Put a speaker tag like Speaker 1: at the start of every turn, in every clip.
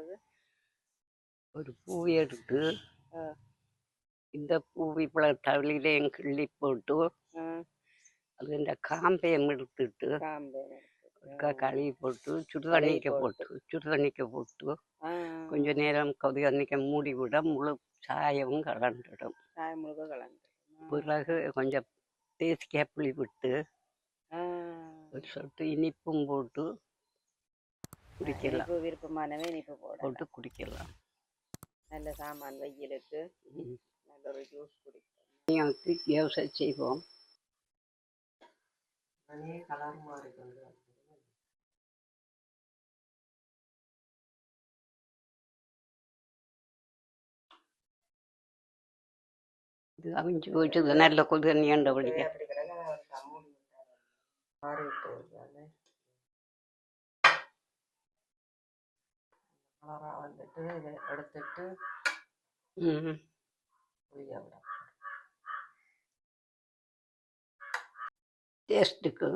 Speaker 1: பிறகு
Speaker 2: ஒரு பூவை எடுத்து. இந்த பூவி பழத்தவளிலையும் கிள்ளி போட்டு அது எடுத்துட்டு
Speaker 1: காம்பு
Speaker 2: க- கழுவி போட்டு சுடுதண்ணிக்க
Speaker 1: போட்டு.
Speaker 2: சுடுதண்ணிக்க போட்டு கொஞ்ச நேரம் கொதி தண்ணிக்க மூடி விட முழு சாயமும் கலந்துடும்.
Speaker 1: சாய் முழுக்க கலந்து
Speaker 2: பிறகு கொஞ்சம் தேசிக்காய் புளி விட்டு ஒரு சொட்டு இனிப்பும் போட்டு குடிக்கலாம்.
Speaker 1: விருப்பமானவே இனிப்பு போட
Speaker 2: போட்டு குடிக்கலாம்.
Speaker 1: நல்ல சாமான் வெயிலுக்கு. நல்ல ஒரு ஜூஸ்
Speaker 2: நீங்களுக்கு யோசனை செய்வோம்.
Speaker 1: அதே கலர் மாறி கொண்டு
Speaker 2: இது அவிஞ்சு போயிட்டு நல்ல கொதி
Speaker 1: கலராக வந்துட்டு இதை எடுத்துட்டு புளிய விட.
Speaker 2: டேஸ்ட்டுக்கு.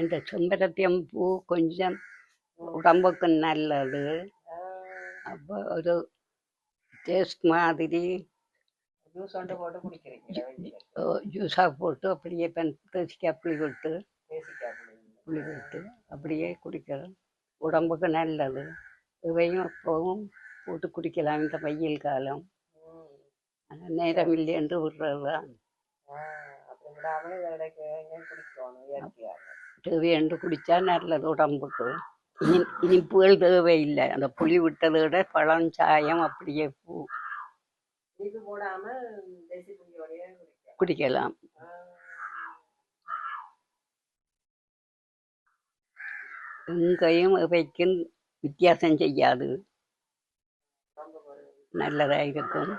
Speaker 2: இந்த செம்பரத்தியம் பூ கொஞ்சம் உடம்புக்கு நல்லது. அப்போ ஒரு டேஸ்ட் மாதிரி.
Speaker 1: ஜூஸ் கொண்டு போட்டு குடிக்கிறீங்க
Speaker 2: ஜூஸாக போட்டு அப்படியே பெண் தேசிக்காய் புளி விட்டு
Speaker 1: புளி.
Speaker 2: விட்டு அப்படியே குடிக்கலாம் உடம்புக்கு நல்லது. இவையும் எப்பவும் போட்டு குடிக்கலாம் இந்த வெயில் காலம். நேரம் இல்லையென்று விடுறது தான்
Speaker 1: ஆ, அப்படி விடாமலே வேலைக்கு எங்கேயும் குடிக்கணும் இயற்கையாக.
Speaker 2: தேவையென்று குடித்தா நல்லது உடம்புக்கு. இனி இனிப்புகள் தேவையில்லை அந்த புளி விட்டதை விட பழம் சாயம் அப்படியே பூ.
Speaker 1: குடிக்கலாம்.
Speaker 2: எங்கேயும் இவைக்கும் வித்தியாசம் செய்யாது. நல்லதாக இருக்கும்.